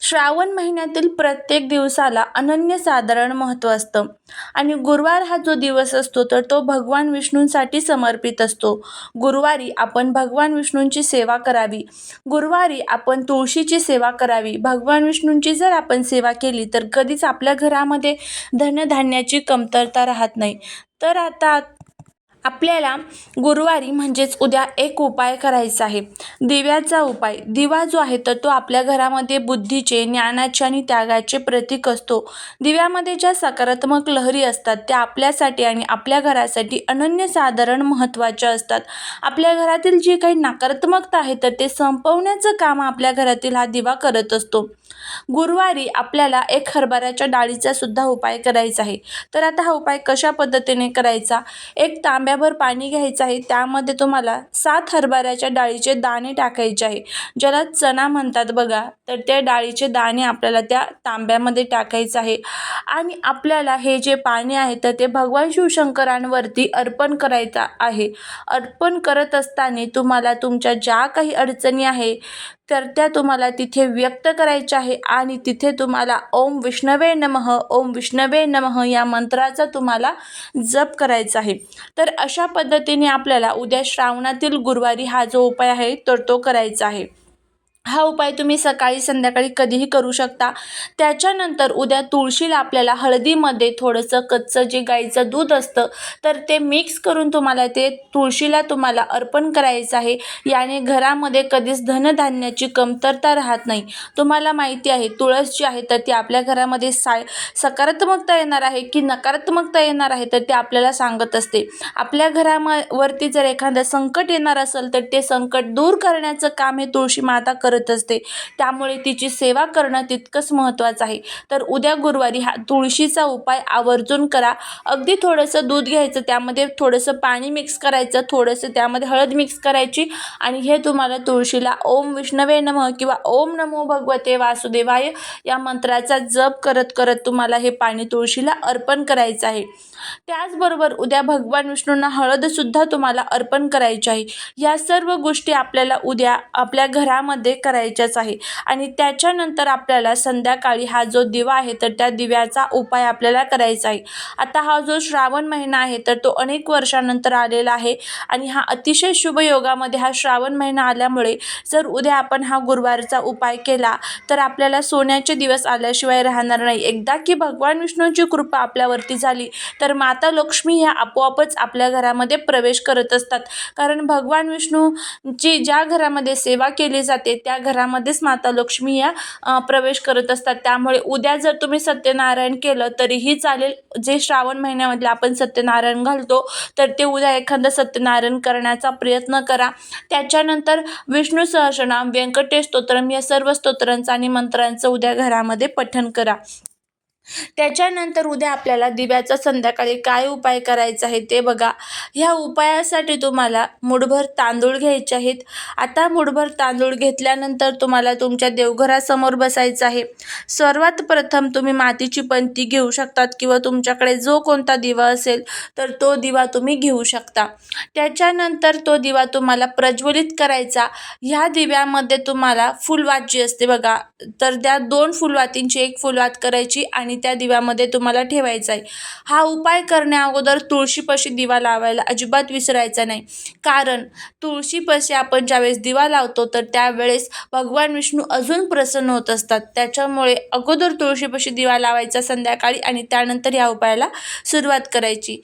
श्रावण महिन्यातील प्रत्येक दिवसाला अनन्यसाधारण महत्त्व असतं. आणि गुरुवार हा जो दिवस असतो तर तो भगवान विष्णूंसाठी समर्पित असतो. गुरुवारी आपण भगवान विष्णूंची सेवा करावी. गुरुवारी आपण तुळशीची सेवा करावी. भगवान विष्णूंची जर आपण सेवा केली तर कधीच आपल्या घरामध्ये धनधान्याची कमतरता राहत नाही. तर आता आपल्याला गुरुवारी म्हणजेच उद्या एक उपाय करायचा आहे. दिव्याचा उपाय. दिवा जो आहे तर तो आपल्या घरामध्ये बुद्धीचे ज्ञानाचे आणि त्यागाचे प्रतीक असतो. दिव्यामध्ये ज्या सकारात्मक लहरी असतात त्या आपल्यासाठी आणि आपल्या घरासाठी अनन्यसाधारण महत्त्वाच्या असतात. आपल्या घरातील जी काही नकारात्मकता आहे तर ते संपवण्याचं काम आपल्या घरातील हा दिवा करत असतो. गुरुवारी आपल्याला एक हरभऱ्याच्या डाळीचा सुद्धा उपाय करायचा आहे. तर आता हा उपाय कशा पद्धतीने करायचा? एक तांब्याभर पाणी घ्यायचं आहे त्यामध्ये तुम्हाला सात हरभऱ्याच्या डाळीचे दाणे टाकायचे आहे. ज्याला चणा म्हणतात बघा तर त्या डाळीचे दाणे आपल्याला त्या तांब्यामध्ये टाकायचं आहे. आणि आपल्याला हे जे पाणी आहे तर ते भगवान शिवशंकरांवरती अर्पण करायचं आहे. अर्पण करत असताना तुम्हाला तुमच्या ज्या काही अडचणी आहे तर त्या तुम्हाला तिथे व्यक्त करायच्या आहे आणि तिथे तुम्हाला ओम विष्णवे नमः ओम विष्णवे नमः या मंत्राचा तुम्हाला जप करायचा आहे. तर अशा पद्धतीने आपल्याला उद्या श्रावणातील गुरुवारी हा जो उपाय आहे तर तो करायचा आहे. हा उपाय तुम्ही सकाळी संध्याकाळी कधीही करू शकता. त्याच्यानंतर उद्या तुळशीला आपल्याला हळदीमध्ये थोडंसं कच्चं जे गाईचं दूध असतं तर ते मिक्स करून तुम्हाला ते तुळशीला तुम्हाला अर्पण करायचं आहे. याने घरामध्ये कधीच धनधान्याची कमतरता राहत नाही. तुम्हाला माहिती आहे तुळस जी आहे तर ती आपल्या घरामध्ये सा सकारात्मकता येणार आहे की नकारात्मकता येणार आहे तर ते आपल्याला सांगत असते. आपल्या घरावरती जर एखादं संकट येणार असेल तर ते संकट दूर करण्याचं काम हे तुळशी माता कर करत असते. त्यामुळे तिची सेवा करणं तितकंच महत्त्वाचं आहे. तर उद्या गुरुवारी हा तुळशीचा उपाय आवर्जून करा. अगदी थोडंसं दूध घ्यायचं त्यामध्ये थोडंसं पाणी मिक्स करायचं थोडंसं त्यामध्ये हळद मिक्स करायची आणि हे तुम्हाला तुळशीला ओम विष्णवे नमः किंवा ओम नमो भगवते वासुदेवाय या मंत्राचा जप करत करत तुम्हाला हे पाणी तुळशीला अर्पण करायचं आहे. त्याचबरोबर उद्या भगवान विष्णूंना हळदसुद्धा तुम्हाला अर्पण करायची आहे. या सर्व गोष्टी आपल्याला उद्या आपल्या घरामध्ये करायच्याच आहे. आणि त्याच्यानंतर आपल्याला संध्याकाळी हा जो दिवा आहे तर त्या दिव्याचा उपाय आपल्याला करायचा आहे. आता हा जो श्रावण महिना आहे तर तो अनेक वर्षानंतर आलेला आहे. आणि हा अतिशय शुभ योगामध्ये हा श्रावण महिना आल्यामुळे जर उद्या आपण हा गुरुवारचा उपाय केला तर आपल्याला सोन्याचे दिवस आल्याशिवाय राहणार नाही. एकदा की भगवान विष्णूंची कृपा आपल्यावरती झाली तर तर माता लक्ष्मी ह्या आपोआपच आपल्या घरामध्ये प्रवेश करत असतात. कारण भगवान विष्णूची ज्या घरामध्ये सेवा केली जाते त्या घरामध्येच माता लक्ष्मी या प्रवेश करत असतात. त्यामुळे उद्या जर तुम्ही सत्यनारायण केलं तरीही चालेल. जे श्रावण महिन्यामधले आपण सत्यनारायण घालतो तर ते उद्या एखादं सत्यनारायण करण्याचा प्रयत्न करा. त्याच्यानंतर विष्णू सहस्रनाम व्यंकटेश स्तोत्रम या सर्व स्तोत्रांचं आणि मंत्रांचं उद्या घरामध्ये पठण करा. त्याच्यानंतर उद्या आपल्याला दिव्याचा संध्याकाळी काय उपाय करायचा आहे ते बघा. ह्या उपायासाठी तुम्हाला मुठभर तांदूळ घ्यायचे आहेत. आता मुठभर तांदूळ घेतल्यानंतर तुम्हाला तुमच्या देवघरासमोर बसायचं आहे. सर्वात प्रथम तुम्ही मातीची पंती घेऊ शकतात किंवा तुमच्याकडे जो कोणता दिवा असेल तर तो दिवा तुम्ही घेऊ शकता. त्याच्यानंतर तो दिवा तुम्हाला प्रज्वलित करायचा. ह्या दिव्यामध्ये तुम्हाला फुलवात जी असते बघा. तर त्या दोन फुलवातींची एक फुलवात करायची आणि आणि त्या दिव्यामध्ये तुम्हाला ठेवायचा आहे. हा उपाय करण्या अगोदर तुळशीपाशी दिवा लावायला अजिबात विसरायचा नाही. कारण तुळशीपाशी आपण ज्यावेळेस दिवा लावतो तर त्यावेळेस भगवान विष्णू अजून प्रसन्न होत असतात. त्याच्यामुळे अगोदर तुळशीपाशी दिवा लावायचा संध्याकाळी आणि त्यानंतर या उपायाला सुरुवात करायची.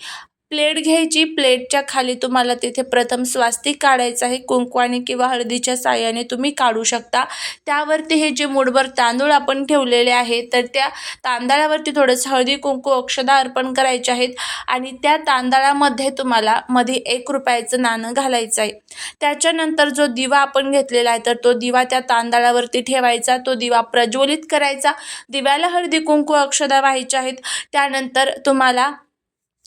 प्लेट घ्यायची. प्लेटच्या खाली तुम्हाला तिथे प्रथम स्वास्तिक काढायचं आहे. कुंकवाने किंवा हळदीच्या साह्याने तुम्ही काढू शकता. त्यावरती हे जे मुठभर तांदूळ आपण ठेवलेले आहे तर त्या तांदळावरती थोडंसं हळदी कुंकू अक्षदा अर्पण करायचे आहेत. आणि त्या तांदळामध्ये तुम्हाला मध्ये एक रुपयाचं नाणं घालायचं आहे. त्याच्यानंतर जो दिवा आपण घेतलेला आहे तर तो दिवा त्या तांदळावरती ठेवायचा. तो दिवा प्रज्वलित करायचा. दिव्याला हळदी कुंकू अक्षदा व्हायच्या आहेत. त्यानंतर तुम्हाला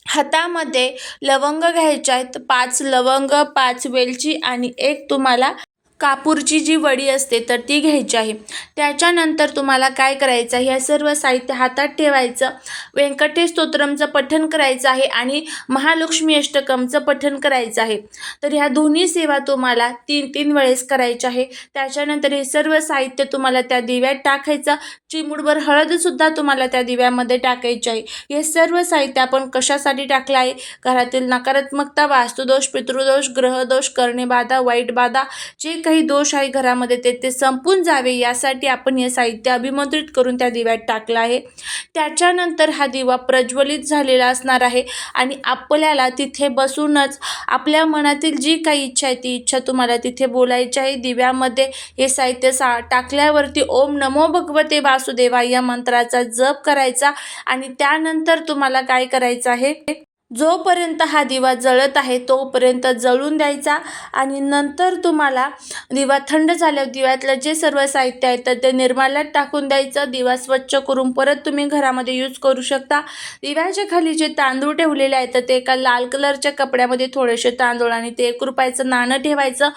हातामध्ये लवंग घ्यायच्या आहेत. पाच लवंग पाच वेलची आणि एक तुम्हाला कापूरची जी वडी असते तर ती घ्यायची आहे. त्याच्यानंतर तुम्हाला काय करायचं आहे? ह्या सर्व साहित्य हातात ठेवायचं. व्यंकटेश स्तोत्रमचं पठण करायचं आहे आणि महालक्ष्मी अष्टकमचं पठण करायचं आहे. तर ह्या दोन्ही सेवा तुम्हाला तीन तीन वेळेस करायच्या आहे. त्याच्यानंतर हे सर्व साहित्य तुम्हाला त्या दिव्यात टाकायचं. चिमूडभर हळदसुद्धा तुम्हाला त्या दिव्यामध्ये टाकायची आहे. हे सर्व साहित्य आपण कशासाठी टाकलं आहे? घरातील नकारात्मकता वास्तुदोष पितृदोष ग्रहदोष करणेबाधा वाईट बाधा जे काही दोष आहे घरामध्ये ते ते संपून जावे यासाठी आपण हे साहित्य अभिमंत्रित करून त्या दिव्यात टाकलं आहे. त्याच्यानंतर हा दिवा प्रज्वलित झालेला असणार आहे आणि आपल्याला तिथे बसूनच आपल्या मनातील जी काही इच्छा आहे ती इच्छा तुम्हाला तिथे बोलायची आहे. दिव्यामध्ये हे साहित्य सा टाकल्यावरती ओम नमो भगवते वासुदेवा या मंत्राचा जप करायचा आणि त्यानंतर तुम्हाला काय करायचं आहे? जोपर्यंत हा दिवा जळत आहे तोपर्यंत जळून द्यायचा आणि नंतर तुम्हाला दिवा थंड झाल्यावर दिव्यातलं जे सर्व साहित्य आहे तर ते निर्माल्यात टाकून द्यायचं. दिवा स्वच्छ करून परत तुम्ही घरामध्ये यूज करू शकता. दिव्याच्या खाली जे तांदूळ ठेवलेले आहेत तर ते एका लाल कलरच्या कपड्यामध्ये थोडेसे तांदूळ आणि ते एक रुपयाचं नाणं ठेवायचं.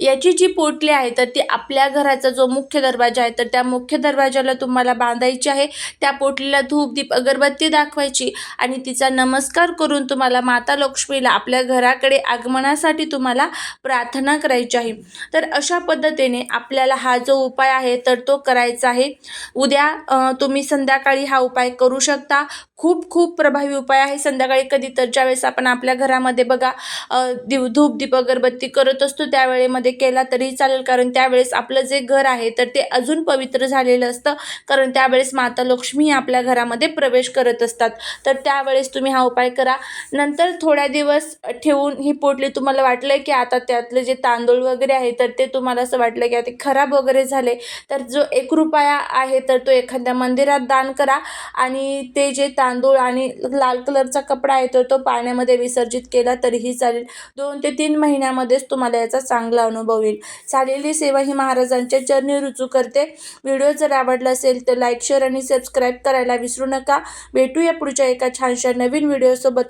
याची जी पोटली आहे तर ती आपल्या घराचा जो मुख्य दरवाजा आहे तर त्या मुख्य दरवाजाला तुम्हाला बांधायची आहे. त्या पोटलीला धूप दीप अगरबत्ती दाखवायची आणि तिचा नमस्कार करून करून तुम्हाला माता लक्ष्मीला आपल्या घराकडे आगमनासाठी तुम्हाला प्रार्थना करायची आहे. तर अशा पद्धतीने आपल्याला हा जो उपाय आहे तर तो करायचा आहे. उद्या तुम्ही संध्याकाळी हा उपाय करू शकता. खूप खूप प्रभावी उपाय आहे. संध्याकाळी कधी तर ज्यावेळेस आपण आपल्या घरामध्ये बघा दिव धूप दीप अगरबत्ती करत असतो त्यावेळेमध्ये केला तरी चालेल. कारण त्यावेळेस आपलं जे घर आहे तर ते अजून पवित्र झालेलं असतं. कारण त्यावेळेस माता लक्ष्मी आपल्या घरामध्ये प्रवेश करत असतात. तर त्यावेळेस तुम्ही हा उपाय करा. नंतर थोड्या दिवस ठेवून ही पोटली तुम्हाला वाटलं की आता त्यातले जे तांदूळ वगैरे आहे तर ते तुम्हाला असं वाटलं की आता खराब वगैरे झाले तर जो एक रुपया आहे तर तो एखाद्या मंदिरात दान करा. आणि ते जे तांदूळ आणि लाल कलरचा कपडा आहे तर तो पाण्यामध्ये विसर्जित केला तरीही चालेल. दोन ते तीन महिन्यामध्येच तुम्हाला याचा चांगला अनुभव येईल. चालेली सेवा ही महाराजांच्या चरणी रुजू करते. व्हिडिओ जर आवडला असेल तर लाईक शेअर आणि सबस्क्राईब करायला विसरू नका. भेटूया पुढच्या एका छानशा नवीन व्हिडिओसोबत.